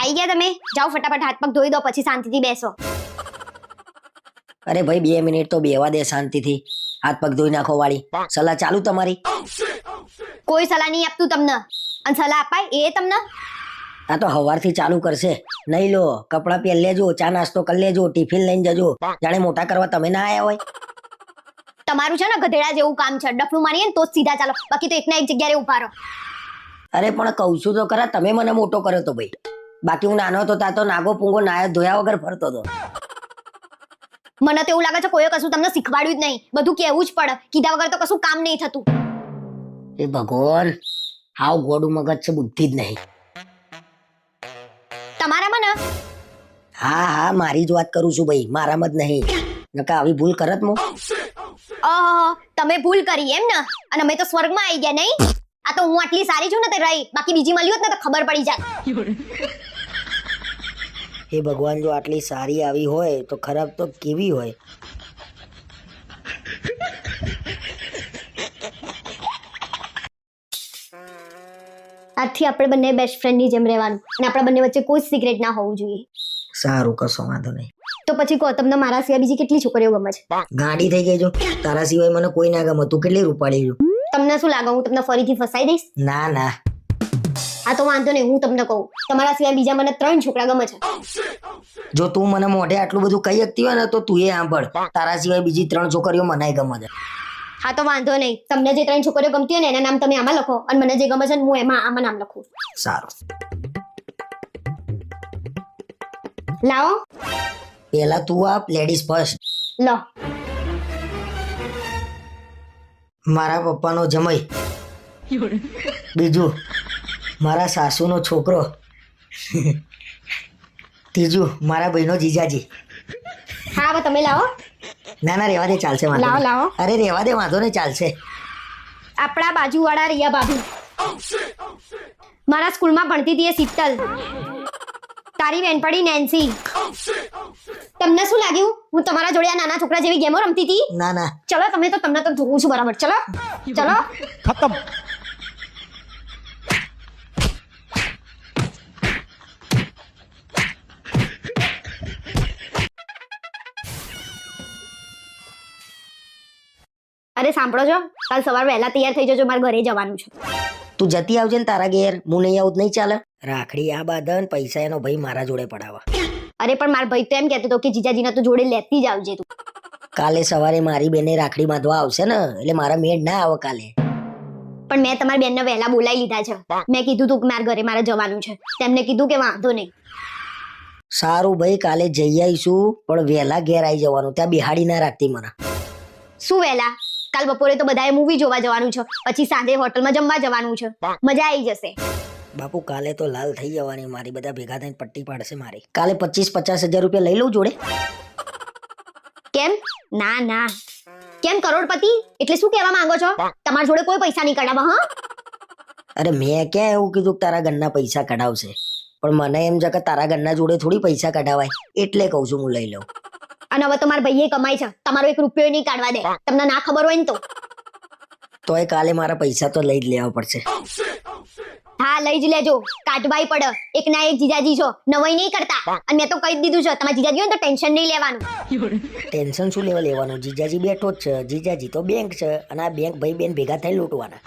આઈ ગયા તમે? જાઓ ફટાફટ હાથ પગ ધોઈ દો પછી શાંતિથી બેસો. અરે ભાઈ બે મિનિટ તો બેવા દે શાંતિથી. હાથ પગ ધોઈ નાખો વાળી. સલાહ ચાલુ તમારી? કોઈ સલાહ નહીં આપતું તમને. અને સલાહ અપાય એ તમને. આ તો હવારથી ચાલુ કરશે. નહીં લો કપડાં પહેર લેજો ચા નાસ્તો કરી લેજો ટિફિન લઈને જજો. જાણે મોટા કરવા તમે ના આયા હોય. તમારું છે ને ગધેડા જેવું કામ છે. ડફલું મારીએ ને તો સીધા ચાલો. બાકી તો એકના એક જગ્યાએ ઊભા રહો. અરે પણ કહું છું તો ખરા તમે મને મોટો કર્યો તો ભાઈ. બાકી હું નાનો હતો ત્યાં તો નાગો પૂંગો નાયા ધોયા વગર ફરતો હતો મને તો એવું લાગે છે કોઈએ કશું તમને શીખવાડ્યું જ નહીં. બધું કેવું જ પડે. કીધા વગર તો કશું કામ નહીં થતું. એ ભગવાન હાવ ગોડું મગજ છે બુદ્ધિ જ નહીં. તમારામાં ને? હા હા મારી જ વાત કરું છું ભાઈ. મારામાં જ નહીં. નકા આવી ભૂલ કરત મો ઓહો તમે ભૂલ કરી એમ ને? અને અમે તો સ્વર્ગમાં આવી ગયા નહીં? આ તો હું આટલી સારી છું ને તે રહી. બાકી બીજી મળ્યું હોત ને તો ખબર પડી જાય હે ભગવાન જો આટલી સારી આવી હોય તો ખરાબ તો કેવી હોય? આજથી આપણે બંને બેસ્ટ ફ્રેન્ડની જેમ રહેવાનું અને આપણા બંને વચ્ચે કોઈ સિક્રેટ ના હોવું જોઈએ. સારું કશો વાંધો નહીં. તો પછી કહો તમને મારા સિવાય બીજી કેટલી છોકરીઓ ગમે છે? ગાડી થઈ ગઈ જો. તારા સિવાય મને કોઈ ના ગમે. તું કેટલી રૂપાળી છું તમને શું લાગે હું તમને ફરીથી ફસાઈ દઈશ? ના ના. હા તો વાંધો નહીં હું તમને કહું. તમારા સિવાય બીજા મને ત્રણ છોકરા ગમે છે. જો તું મને મોઢે આટલું બધું કહી શકતી હોય ને તો તું એ સાંભળ. તારા સિવાય બીજી ત્રણ છોકરીઓ મને ગમે છે. હા તો વાંધો નહીં. તમને જે ત્રણ છોકરીઓ ગમતી હોય ને એના નામ તમે આમાં લખો. અને મને જે ગમે છે હું એમાં આમાં નામ લખું. સારું. લાવો. પેલા તું આપ લેડીઝ ફર્સ્ટ લો. મારા પપ્પાનો જમાઈ. બીજું. મારા સાસુનો છોકરો. ત્રીજું મારા ભાઈનો જીજાજી. હા હવે તમે લાવો. ના ના રહેવા દે ચાલશે લાવો લાવો. અરે રહેવા દે વાંધો નહીં ચાલશે. આપણા બાજુવાળા રિયા ભાભી મારા સ્કૂલમાં ભણતી હતી એ શીતલ. તારી બેનપણી નેન્સી. તમને શું લાગ્યું? હું તમારા જોડે આ નાના છોકરા જેવી ગેમો રમતી હતી? ના ના. ચલો તમે તો તમને તો જોઉં છું બરાબર. ચલો ચલો. ખતમ. અરે સાંભળો છો કાલ સવાર વહેલા તૈયાર થઈ જજો મારે ઘરે જવાનું છે. તું જતી આવજે ને તારા ઘેર હું નહીં આવું તો નહીં ચાલે. રાખડી આ બાંધન પૈસા એનો ભાઈ મારા જોડે પડાવા અરે પણ મારા ભાઈ તો એમ કહેતો હતો કે જીજાજીના તો જોડે લેતી જ આવજે તું. કાલે સવારે મારી બેને રાખડી બાંધવા આવશે ને એટલે મારા મેળ ના આવે કાલે. પણ મેં તમારી બેનને વહેલા બોલાવી લીધા છે. મેં કીધું તું કે મારા ઘરે મારે જવાનું છે. તેમને કીધું કે વાંધો નહીં. સારું ભાઈ કાલે જઈ આવીશું પણ વહેલા ઘેર આવી જવાનું ત્યાં બિહાડી ના રાખતી મને. શું વહેલા? કાલ બપોરે તો બધાએ મૂવી જોવા જવાનું છે. પછી સાંજે હોટલમાં જમવા જવાનું છે. મજા આવી જશે. બાપુ કાલે તો લાલ થઈ જવાની. મારી બધા ભેગા થઈને પટ્ટી પાડશે મારી. કાલે પચીસ પચાસ હજાર રૂપિયા લઈ લઉં જોડે. કેમ? ના ના. કેમ કરોડપતિ? એટલે શું કહેવા માંગો છો? તમારા જોડે કોઈ પૈસા નહીં કઢાવવા હા? અરે મેં ક્યાં એવું કીધું કે તારા ઘરના પૈસા કઢાવશે? પણ મને એમ છે કે તારા ઘરના જોડે થોડી પૈસા કઢાવાય. એટલે કહું છું હું લઈ લઉં. અને હવે તમારા ભાઈએ કમાય છે. તમારો એક રૂપિયો નહીં કાઢવા દે. તમને ના ખબર હોય ને તો. તોય કાલે મારા પૈસા તો લઈ જ લેવા પડશે. હા લઈ જ લેજો. કાઢવાય પડે. એક ના એક જીજાજી છો. નવાઈ નહીં કરતા. અને મેં તો કહી દીધું છે તમારા જીજાજી હોય ને તો ટેન્શન નહીં લેવાનું. ટેન્શન શું લેવા લેવાનું? જીજાજી બેઠો જ છે. જીજાજી તો બેંક છે. અને આ બેંક ભાઈ બેન ભેગા થઈ લૂંટવાના.